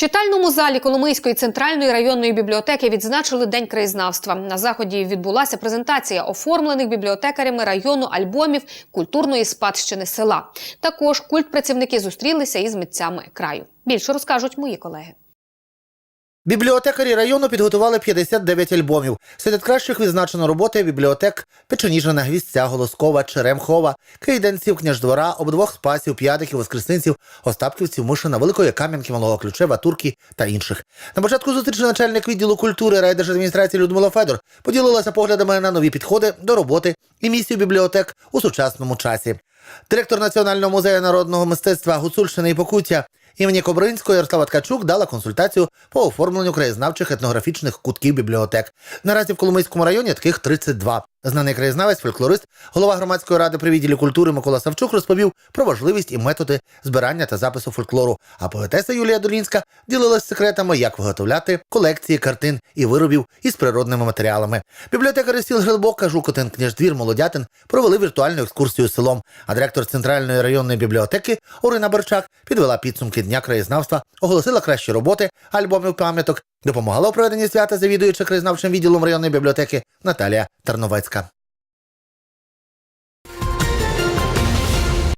читальному залі Коломийської центральної районної бібліотеки відзначили День краєзнавства. На заході відбулася презентація оформлених бібліотекарями району альбомів культурної спадщини села. Також культпрацівники зустрілися із митцями краю. Більше розкажуть мої колеги. Бібліотекарі району підготували 59 альбомів. Серед кращих відзначено роботи бібліотек Печеніжина, Гвістця, Голоскова, Черемхова, Кийденців, Княждвора, обидвох спасів, п'ятиків, воскресинців, Остапківців, Мишина, Великої Кам'янки, Малого Ключева, Турки та інших. На початку зустрічі начальник відділу культури райдержадміністрації Людмила Федор поділилася поглядами на нові підходи до роботи і місію бібліотек у сучасному часі. Директор Національного музею народного мистецтва Гуцульщини і Покуття імені Кобринського Ярослава Ткачук дала консультацію по оформленню краєзнавчих етнографічних кутків бібліотек. Наразі в Коломийському районі таких 32. Знаний краєзнавець, фольклорист, голова громадської ради при відділі культури Микола Савчук розповів про важливість і методи збирання та запису фольклору. А поетеса Юлія Долінська ділилась секретами, як виготовляти колекції картин і виробів із природними матеріалами. Бібліотекари сіл Грилбока, Жукотин, Княждвір, Молодятин провели віртуальну екскурсію селом. А директор центральної районної бібліотеки Орина Берчак підвела підсумки дня краєзнавства, оголосила кращі роботи альбомів пам'яток, допомагала у проведенні свята завідуюча краєзнавчим відділом районної бібліотеки Наталія Тарновецька.